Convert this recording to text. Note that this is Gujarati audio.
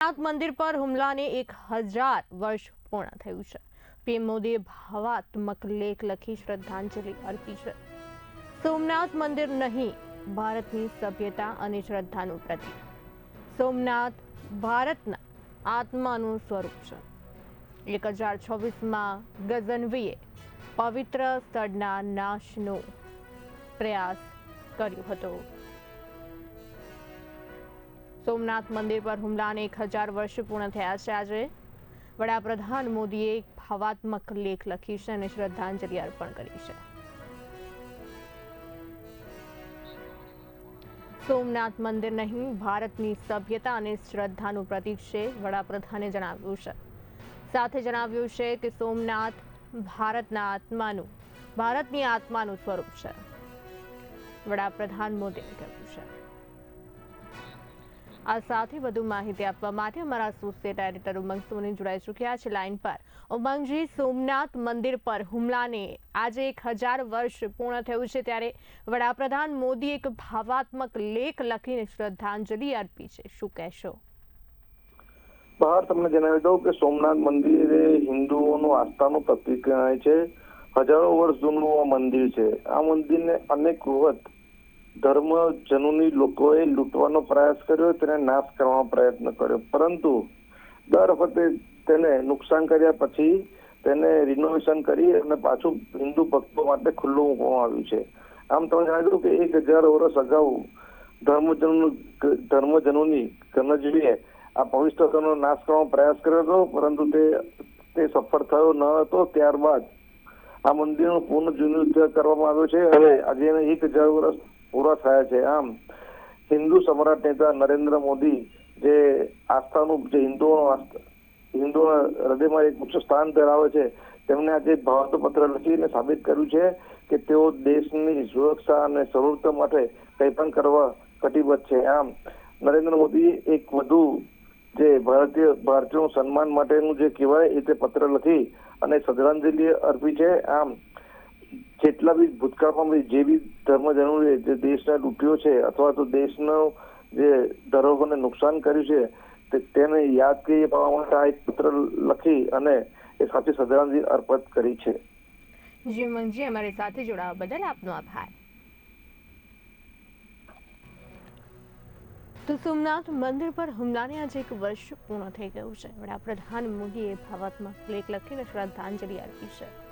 સોમનાથ મંદિર પર હુમલાને એક હજાર વર્ષ પૂર્ણ થયું છે. પીએમ મોદીએ ભાવાત્મક લેખ લખી શ્રદ્ધાંજલિ અર્પી છે. સોમનાથ મંદિર નહીં, ભારતની સભ્યતા અને શ્રદ્ધાનું પ્રતીક. સોમનાથ ભારતના આત્માનું સ્વરૂપ છે. એક હજાર છવ્વીસમાં ગઝનવીએ પવિત્ર સ્થળના નાશનો પ્રયાસ કર્યો હતો. સોમનાથ મંદિર પર હુમલાને એક હજાર વર્ષ પૂર્ણ થયા છે. આજે વડાપ્રધાન મોદીએ એક ભાવાત્મક લેખ લખી છે અને શ્રદ્ધાંજલિ અર્પણ કરી છે. સોમનાથ મંદિર નહીં, ભારતની સભ્યતા અને શ્રદ્ધાનું પ્રતીક છે, વડાપ્રધાને જણાવ્યું છે. સાથે જણાવ્યું છે કે સોમનાથ ભારતના આત્માનું, ભારતની આત્માનું સ્વરૂપ છે. વડાપ્રધાન મોદીએ કહ્યું છે. આ સાથે વધુ માહિતી આપવા માટે અમારા એસોસિએટ એડિટર ઉમંગ સોની જોડાઈ ચૂક્યા છે લાઈન પર. ઉમંગજી, સોમનાથ મંદિર પર હુમલાને આજે એક હજાર વર્ષ પૂર્ણ થયું છે ત્યારે વડાપ્રધાન મોદી એક ભાવાત્મક લેખ લખીને શ્રદ્ધાંજલિ અર્પી છે. શું કહેશો? બહાર તમને જણાવી દઉં કે સોમનાથ મંદિર એ હિન્દુઓનું આસ્થાનું પ્રતિક ગણાય છે. હજારો વર્ષ જૂનું આ મંદિર છે. આ મંદિરને અનેક વખત ધર્મ જનોની લોકોએ લૂંટવાનો પ્રયાસ કર્યો, તેને નાશ કરવાનો પ્રયત્ન કર્યો. પરંતુ દર વખતે તેને નુકસાન કર્યા પછી તેને રિનોવેશન કરી અને પાછું હિન્દુ ભક્તો માટે ખુલ્લું મૂકવામાં આવ્યું છે. આમ તમે જણાવ્યું કે એક હજાર વર્ષ અગાઉ ધર્મજનો ધર્મજનોની ગણજવીએ આ પવિત્ર નાશ કરવાનો પ્રયાસ કર્યો હતો, પરંતુ તે તે સફળ થયો ન હતો. ત્યારબાદ આ મંદિરનો પૂર્ણ જીર્ણોદ્ધાર કરવામાં આવ્યો છે અને આજે એક હજાર વર્ષ પૂરા થયા છે. આમ, હિન્દુ સમ્રાટ નેતા નરેન્દ્ર મોદી જે આસ્થાનું, જે હિન્દુઓનો હિન્દુઓના હૃદયમાં એક ઉચ્ચ સ્થાન ધરાવે છે તેમણે આજે ભાવાત્મક પત્ર લખીને સાબિત કર્યું છે કે તેઓ દેશની સુરક્ષા અને સર્વોત્તમ માટે કંઈ પણ કરવા કટિબદ્ધ છે. આમ, નરેન્દ્ર મોદી એક વધુ જે ભારતીય, ભારતીયોનું સન્માન માટેનું જે કહેવાય એ તે પત્ર લખી અને શ્રદ્ધાંજલિ અર્પી છે. આમ જેટલા બી ભૂતકાળમાં જે બી ધર્મજનોએ જે દેશને લૂંટ્યો છે અથવા તો દેશનો જે ધરોહરને નુકસાન કર્યું છે તેને યાદ કરી પાવા માટે આ એક પત્ર લખી અને એ સાચી શ્રદ્ધાંજલિ અર્પિત કરી છે. જી અમારી સાથે જોડાવા બદલ આપનો આભાર. તો સોમનાથ મંદિર પર હુમલાને આજે એક વર્ષ પૂર્ણ થઈ ગયું છે. વડાપ્રધાન મોદીએ ભાવાત્મક લેખ લખીને શ્રદ્ધાંજલિ અર્પી છે.